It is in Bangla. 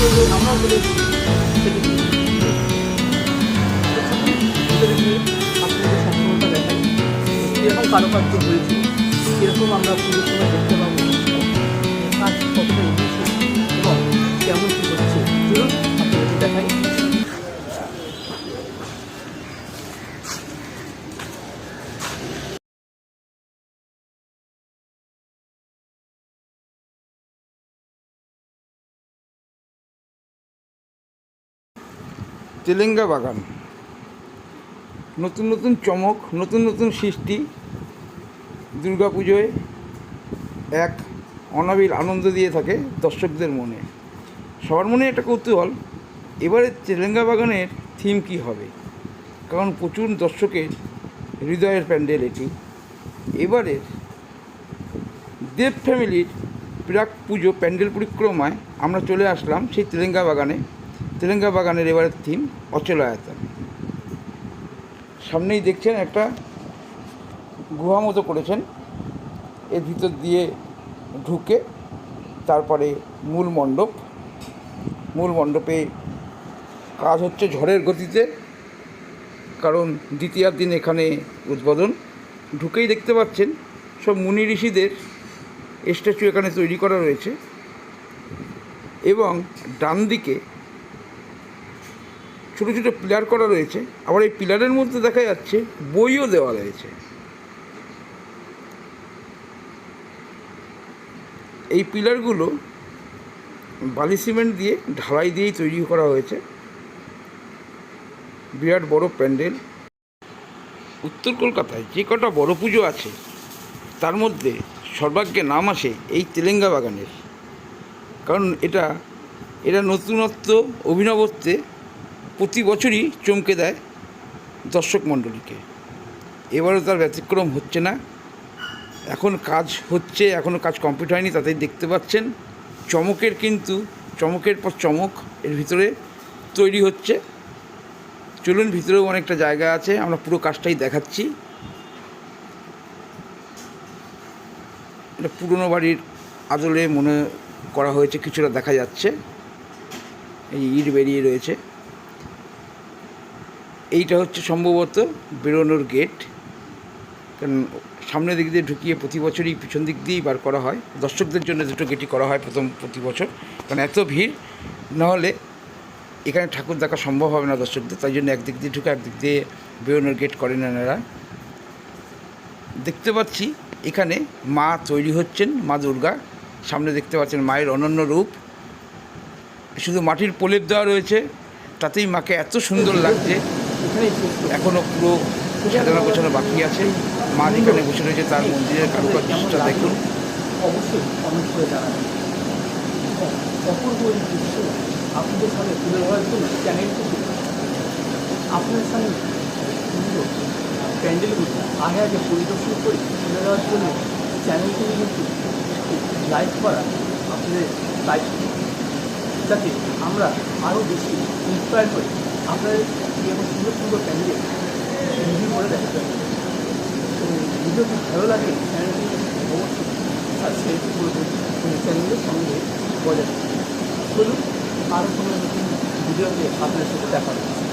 বলে সেটি ভিতরে গিয়ে আপনাদের সম্পূর্ণটা দেখাই কীরকম হয়েছে কীরকম আমরা পুজোর সময় দেখতে পাবো কাজ কতটা এগিয়েছে এবং কেমন কী হচ্ছে তেলেঙ্গা বাগান। নতুন নতুন চমক, নতুন নতুন সৃষ্টি, দুর্গাপুজোয় এক অনাবিল আনন্দ দিয়ে থাকে দর্শকদের মনে। সবার মনে একটা কৌতূহল, এবারে তেলেঙ্গা বাগানের থিম কি হবে? কারণ প্রচুর দর্শকের হৃদয়ের প্যান্ডেল এটি। এবারের দেব ফ্যামিলির প্রাক পুজো, প্যান্ডেল পরিক্রমায় আমরা চলে আসলাম সেই তেলেঙ্গা বাগানে। তেলেঙ্গা বাগানের এবারের থিম অচলায়তন সামনেই দেখছেন একটা গুহা মতো করেছেন। এর ভিতর দিয়ে ঢুকে তারপরে মূল মণ্ডপ। মূল মণ্ডপে কাজ হচ্ছে ঝড়ের গতিতে, কারণ দ্বিতীয়ার দিন এখানে উদ্বোধন। ঢুকেই দেখতে পাচ্ছেন সব মুনি ঋষিদের স্ট্যাচু এখানে তৈরি করা রয়েছে। এবং ডান দিকে ছোটো ছোটো পিলার করা রয়েছে। আবার এই পিলারের মধ্যে দেখা যাচ্ছে বইও দেওয়া রয়েছে। এই পিলারগুলো বালি সিমেন্ট দিয়ে, ঢালাই দিয়েই তৈরি করা হয়েছে। বিরাট বড় প্যান্ডেল। উত্তর কলকাতায় যে কটা বড় পুজো আছে, তার মধ্যে সর্বাগ্যে নাম আসে এই তেলেঙ্গা বাগানের। কারণ এটা এটা নতুনত্ব, অভিনবত্বে প্রতি বছরই চমকে দেয় দর্শক মণ্ডলীকে। এবারও তার ব্যতিক্রম হচ্ছে না। এখন কাজ হচ্ছে এখনও কাজ কমপ্লিট হয়নি, তাতেই দেখতে পাচ্ছেন। চমকের কিন্তু, চমকের পর চমক এর ভিতরে তৈরি হচ্ছে। চলুন, ভিতরেও অনেকটা জায়গা আছে, আমরা পুরো কাজটাই দেখাচ্ছি। এটা পুরনো বাড়ির আদলে মনে করা হয়েছে, কিছুটা দেখা যাচ্ছে। এই ইট বেরিয়ে রয়েছে। এইটা হচ্ছে সম্ভবত বেরোনোর গেট কারণ সামনের দিক দিয়ে ঢুকিয়ে প্রতি বছরই পিছন দিক দিয়েই বার করা হয়। দর্শকদের জন্য দুটো গেটই করা হয় প্রথম প্রতি বছর। কারণ এত ভিড় নাহলে এখানে ঠাকুর দেখা সম্ভব হবে না দর্শকদের। তাই জন্য একদিক দিয়ে ঢুকে একদিক দিয়ে বেরোনোর গেট করেন এনারা। দেখতে পাচ্ছি এখানে মা তৈরি হচ্ছেন, মা দুর্গা। সামনে দেখতে পাচ্ছেন মায়ের অনন্য রূপ। শুধু মাটির প্রলেপ দেওয়া রয়েছে, তাতেই মাকে এত সুন্দর লাগছে। এখনও পুরো সাজানো গোছানো বাকি আছে। মা যেখানে বসে রয়েছে তার মন্দিরের কারুকার্যটা দেখুন। অবশ্যই কমেন্ট করে জানাবেন। অপূর্ব এই আপনাদের সামনে তুলে ধরার জন্য চ্যানেলটিকে আপনাদের সামনে সুন্দর প্যান্ডেলগুলি আগে আগে পরিদর্শন করে তুলে দেওয়ার জন্য চ্যানেলটিকে কিন্তু লাইক করা আপনাদের দায়িত্ব যাতে আমরা আরও বেশি ইন্সপায়ার করি। আপনাদের এরকম সুন্দর সুন্দর প্যান্ডেল রিভিউ করে দেখাতে তো ভিডিওটি ভালো লাগে চ্যানেলটি অবশ্যই সাবস্ক্রাইব করে চ্যানেলের সঙ্গে বজায়। চলুন আরও কোনো নতুন ভিডিওতে আপনার সাথে দেখা হচ্ছে